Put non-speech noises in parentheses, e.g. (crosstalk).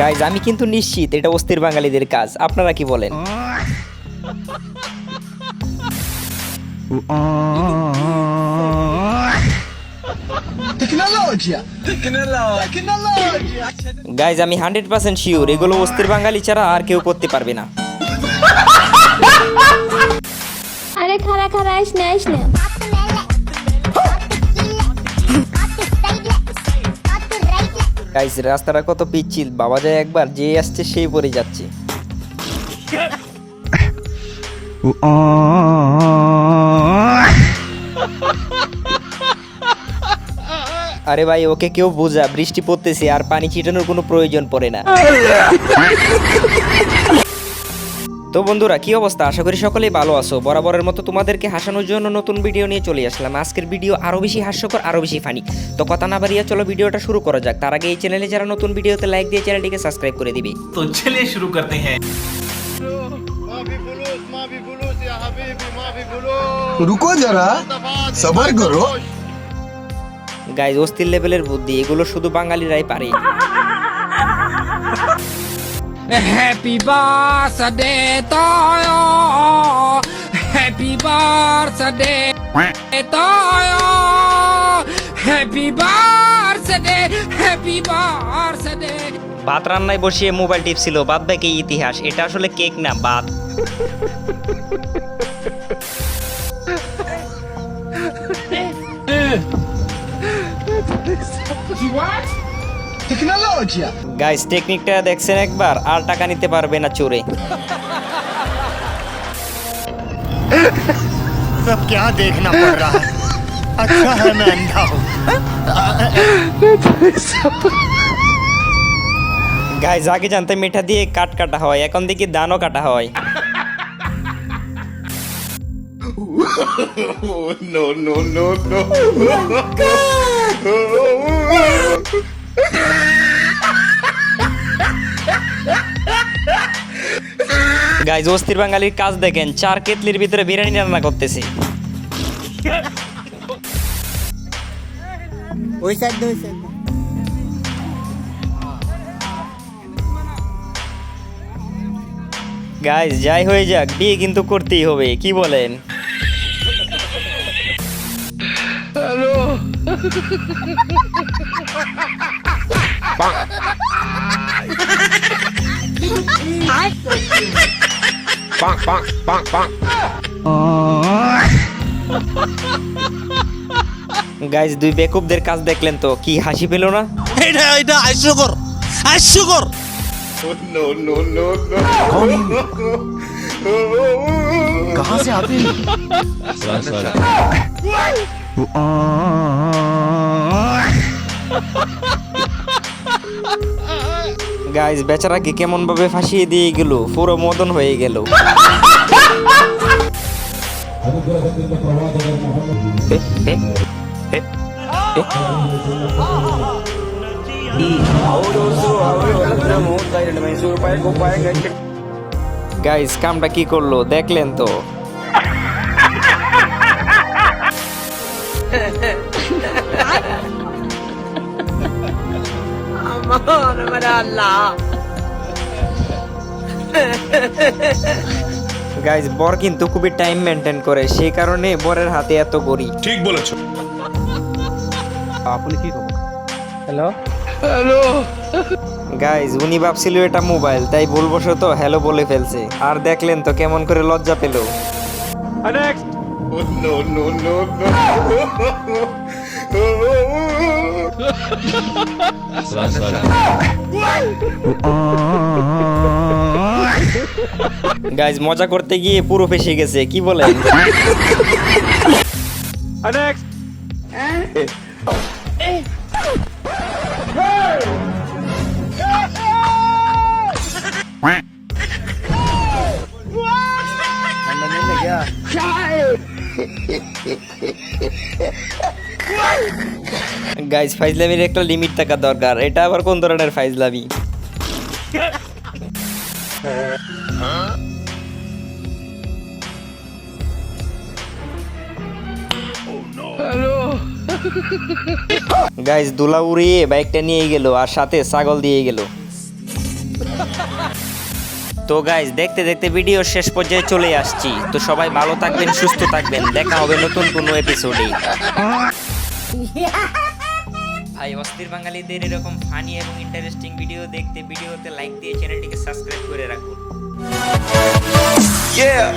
Guys আমি কিন্তু নিশ্চিত এটা অস্থির বাঙালিদের কাজ। আপনারা কি বলেন! গাইজ আমি হান্ড্রেড পার্সেন্ট শিওর এগুলো অস্থির বাঙালি ছাড়া আর কেউ করতে পারবে না। আরে খারা খারা আইস না আইস না। গাইজ রাস্তাটা কত পিচ্ছিল। বাবা যায় একবার যে আসছে সেই পরে যাচ্ছে। আরে ভাই ওকে কেউ বোঝা বৃষ্টি পড়তেছে আর পানি ছিটানোর কোনো প্রয়োজন পড়ে না। তো বন্ধুরা কি অবস্থা? আশা করি সকলেই ভালো আছো। বরাবরের মতো তোমাদেরকে হাসানোর জন্য নতুন ভিডিও নিয়ে চলে আসলাম। আজকের ভিডিও আরও বেশি হাস্যকর আরও বেশি ফানি তো কথা না বাড়িয়ে চলো ভিডিওটা শুরু করা যাক। তার আগে এই চ্যানেলে যারা নতুন ভিডিওতে লাইক দিয়ে চ্যানেলটিকে সাবস্ক্রাইব করে দিবে। তো চলে শুরু করতে হ্যাঁ। রুকো যারা সবার করো। গাইজ অস্থির লেভেলের বুদ্ধি এগুলো শুধু বাঙালিরাই পারে। Happy birthday to you. Happy birthday to you. Happy birthday. Happy birthday. ভাত রান্নায় বসিয়ে মোবাইল টিপছিল বাদ বাকি ইতিহাস এটা আসলে কেক না বাদ टेक्नोलॉजिया গাইজ টেকনিকটা দেখছেন একবার আর টাকা নিতে পারবে না চোরে सब क्या देखना पड़ रहा है अच्छा है मैं अंधा हूँ গাইজ আগে জানতে মিঠা দিয়ে কাট কাটা হয় এখন দেখি দানও কাটা হয় Guys অস্থির বাঙালির কাজ দেখেন চার কেতলির ভিতরে বিরিয়ানি রান্না করতেছি। ওই সাইড ওই সাইড গাইজ যাই হয়ে যাক বিয়ে কিন্তু করতেই হবে কি বলেন? (laughs) গাইজ দুই বেকুবদের কাজ দেখলেন তো কি হাসি পেল না এটা এটা হাস্যকর হাস্যকর कहाँ से आते हैं গাইজ বেচারাকে কেমন ভাবে ফাঁসিয়ে দিয়ে গেল? পুরো মদন হয়ে গেল। গাইজ কামটা কি করল? দেখলেন তো। (laughs) গাইজ বর কিন্তু খুবই টাইম মেনটেন করে সেই কারণে বরের হাতে এত গড়ি। গাইজ উনি ভাবছিল এটা মোবাইল তাই ভুলবশত হ্যালো বলে ফেলছে। আর দেখলেন তো কেমন করে লজ্জা পেল। (laughs) গাইজ মজা করতে গিয়ে পুরো ফেসে গেছে কি বলেন গাইজ ফাইজলামির একটা লিমিট থাকা দরকার। এটা আবার কোন ধরনের ফাইজলামি? গাইজ দুলা উড়িয়ে বাইকটা নিয়ে গেল আর সাথে ছাগল দিয়ে গেল। তো গাইজ দেখতে দেখতে ভিডিও শেষ পর্যায়ে চলে আসছি। তো সবাই ভালো থাকবেন, সুস্থ থাকবেন। দেখা হবে নতুন কোনো এপিসোডে (laughs) ভাই অস্থির বাঙালিদের এরকম ফানি এবং ইন্টারেস্টিং ভিডিও দেখতে ভিডিওতে লাইক দিয়ে চ্যানেলটিকে সাবস্ক্রাইব করে রাখুন Yeah.